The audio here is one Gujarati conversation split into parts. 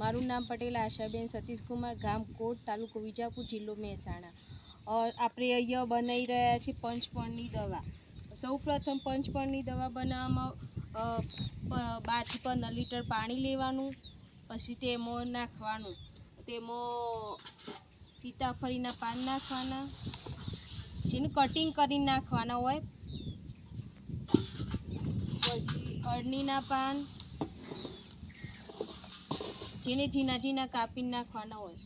મારું નામ પટેલ, આશાબેન સતીશકુમાર ગામ કોટ તાલુકો વિજાપુર જિલ્લો મહેસાણા. ઓર આપણે અહીંયા બનાવી રહ્યા છીએ પંચપણની દવા. સૌ પ્રથમ પંચપણની દવા બનાવવામાં બારથી પંદર લીટર પાણી લેવાનું, પછી તેમાં નાખવાનું. તેમાં સીતાફળીના પાન નાખવાના, જેનું કટિંગ કરીને નાખવાના હોય. પછી અડનીના પાન જેને ઝીણા ઝીણા કાપી નાખવાના હોય.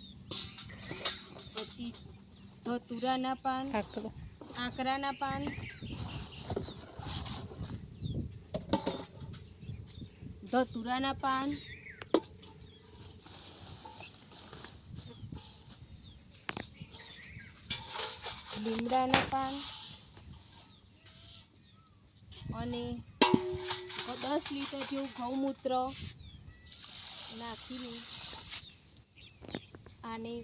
પછી ધતુરાના પાન આંકરાના પાન. ધતુરાના પાન. લીમડાના પાન. અને દસ લીટર જેવું ગૌમૂત્ર નાખીને આને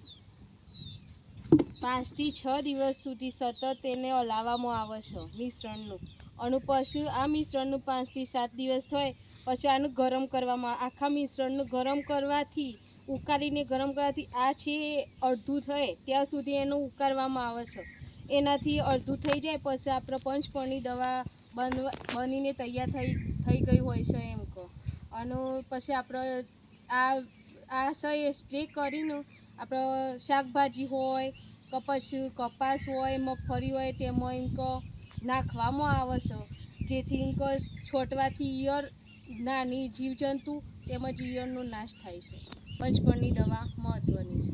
પાંચથી છ દિવસ સુધી સતત તેને હલાવવામાં આવે છે મિશ્રણનું અને પછી આ મિશ્રણનું પાંચથી સાત દિવસ થાય, પછી આનું ગરમ કરવામાં. આખા મિશ્રણનું ગરમ કરવાથી, ઉકાળીને ગરમ કરવાથી આ છે એ અડધું થાય, ત્યાં સુધી એનું ઉકાળવામાં આવે છે એનાથી અડધું થઈ જાય, પછી આપણે પંચપણની દવા બનવા, બનીને તૈયાર થઈ થઈ ગઈ હોય છે એમ કહો અને પછી આપણે આ આ સહી સ્પ્રે કરીને આપણો શાકભાજી હોય કે કપાસ હોય, મગફળી હોય, તેમાં એમ નાખવામાં આવે છે. જેથી એમ છોટવાથી ઈયર નાની જીવજંતુ તેમજ ઈયળનો નાશ થાય છે. પંચપણની દવા મહત્ત્વની છે.